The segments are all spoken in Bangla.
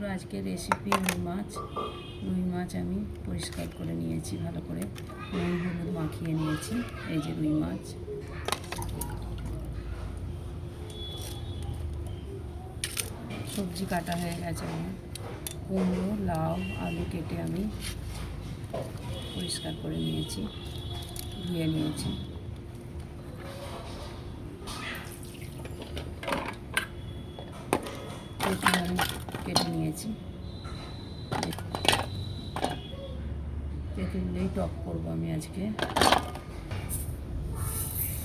বন্ধুরা আজকে রেসিপি রুই মাছ। রুই মাছ আমি পরিষ্কার করে নিয়েছি, ভালো করে। নুন, হলুদ মাখিয়ে নিয়েছি, এই যে রুই মাছ। সবজি কাটা হয়ে গেছে আমার। কুমড়ো, লাউ, আলু কেটে আমি পরিষ্কার করে নিয়েছি, ধুয়ে নিয়েছি তেঁতুল আমি কেটে নিয়েছি তেঁতুল দিয়েই টক করব আমি আজকে।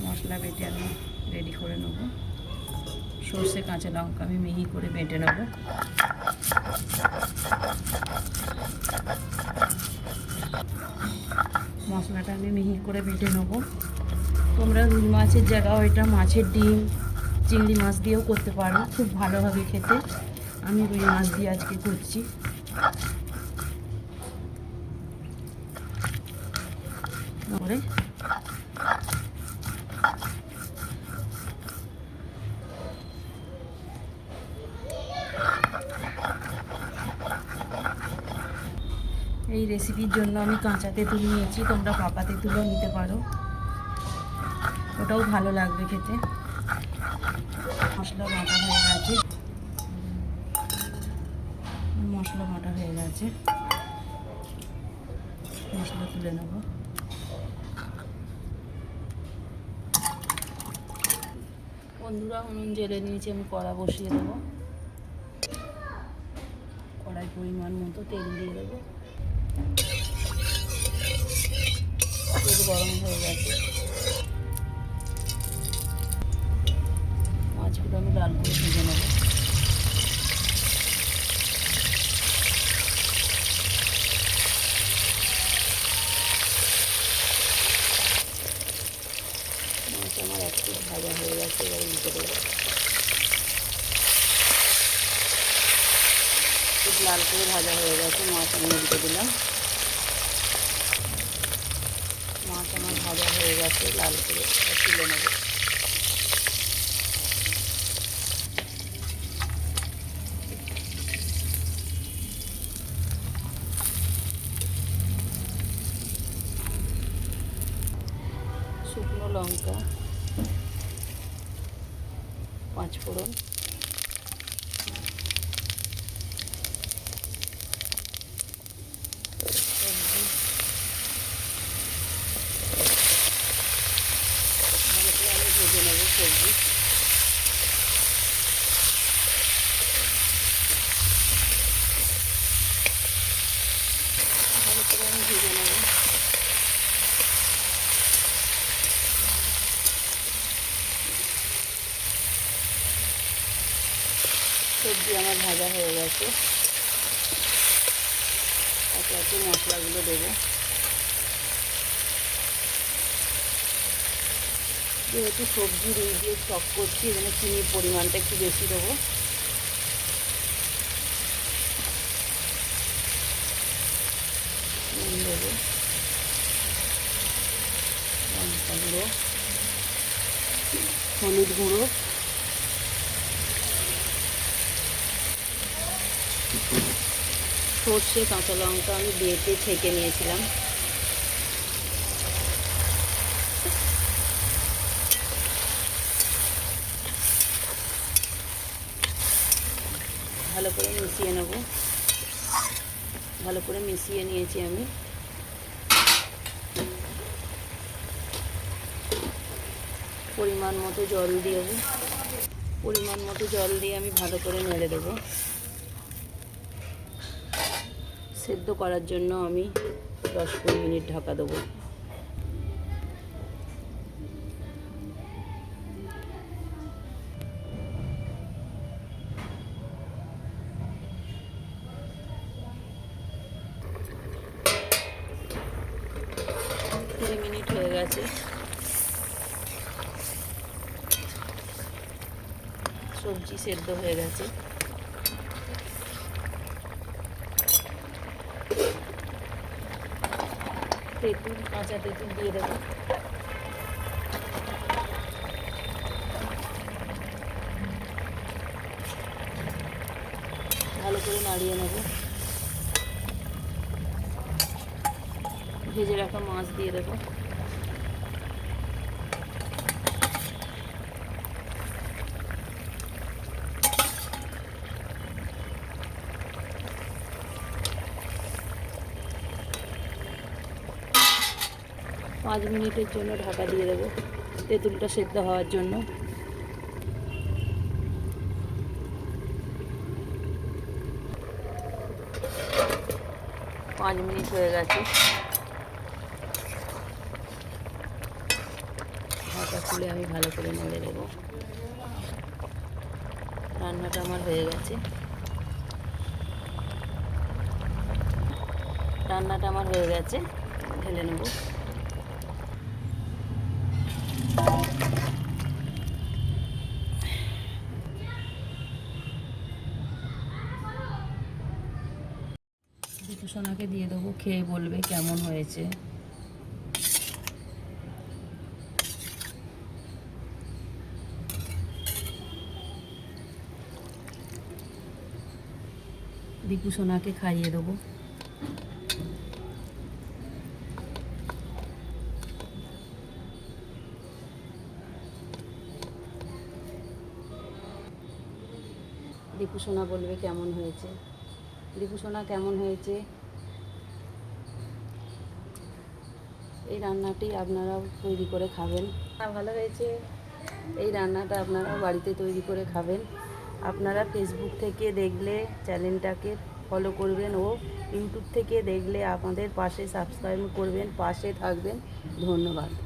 মশলা বেটে আমি রেডি করে নেব। সর্ষে, কাঁচা লঙ্কা আমি মিহি করে বেটে নেব। মশলাটা আমি মিহি করে বেটে নেব। তোমরা রুই মাছের জায়গাও এটা মাছের ডিম, চিংড়ি মাছ দিয়েও করতে পারো। খুব ভালো হবে খেতে। আমি রুই মাছ দিয়ে আজকে করছি। এই রেসিপির জন্য আমি কাঁচা তেঁতুল নিয়েছি, তোমরা পাকা তেঁতুলও নিতে পারো। ওটাও ভালো লাগবে খেতে। মশলা বাটা হয়ে গেছে। মশলা বাটা হয়ে গেছে। মশলা তুলে নেব। বন্ধুরা, উনুন জেলে নিয়েছি, আমি কড়া বসিয়ে দেবো। কড়াই পরিমাণ মতো তেল দিয়ে দেবো। তেল গরম হয়ে গেছে। মাছগুলো আমি লাল করে ভেজে নেব। মাছ আমার একটু ভাজা হয়ে গেছে এবার উল্টে দেবো খুব লাল করে ভাজা হয়ে গেছে মাছ আমি উল্টে দিলাম মাছ আমার ভাজা হয়ে গেছে লাল করে তুলে নেব শুকনো লঙ্কা। পাঁচ ফোড়ন সবজি ভালো করে আমি ভেজে নেব সবজি আমার ভাজা হয়ে গেছে। একে একে মশলাগুলো দেবো। যেহেতু সবজি রুই দিয়ে চক করছি এখানে চিনির পরিমাণটা একটু বেশি দেবো। দেবো। হলুদ গুঁড়ো। সর্ষে, কাঁচা লঙ্কা আমি বেটে ছেঁকে নিয়েছিলাম। ভালো করে মিশিয়ে নেব। ভালো করে মিশিয়ে নিয়েছি আমি। পরিমাণ মতো জল দিয়ে পরিমাণ মতো জল দিয়ে আমি ভালো করে নেড়ে দেবো। সেদ্ধ করার জন্য আমি দশ কুড়ি মিনিট ঢাকা দেবো। কুড়ি মিনিট হয়ে গেছে। সবজি সেদ্ধ হয়ে গেছে। তেঁতুল কাঁচা তেঁতুল দিয়ে দেবো ভালো করে নাড়িয়ে নেব ভেজে রাখা মাছ দিয়ে দেবো পাঁচ মিনিটের জন্য ঢাকা দিয়ে দেবো। তেঁতুলটা সেদ্ধ হওয়ার জন্য। পাঁচ মিনিট হয়ে গেছে। ঢাকা খুলে আমি ভালো করে নেড়ে দেবো রান্নাটা আমার হয়ে গেছে। রান্নাটা আমার হয়ে গেছে। ঢেলে নেব। সোনাকে দিয়ে দেবো খেয়ে বলবে কেমন হয়েছে। দীপু সোনাকে খাইয়ে দেবো। দীপু সোনা বলবে কেমন হয়েছে। দীপু সোনা কেমন হয়েছে? এই রান্নাটি আপনারাও তৈরি করে খাবেন। না ভালো হয়েছে। এই রান্নাটা আপনারাও বাড়িতে তৈরি করে খাবেন। আপনারা ফেসবুক থেকে দেখলে চ্যানেলটাকে ফলো করবেন ও ইউটিউব থেকে দেখলে আমাদের পাশে সাবস্ক্রাইব করবেন পাশে থাকবেন। ধন্যবাদ।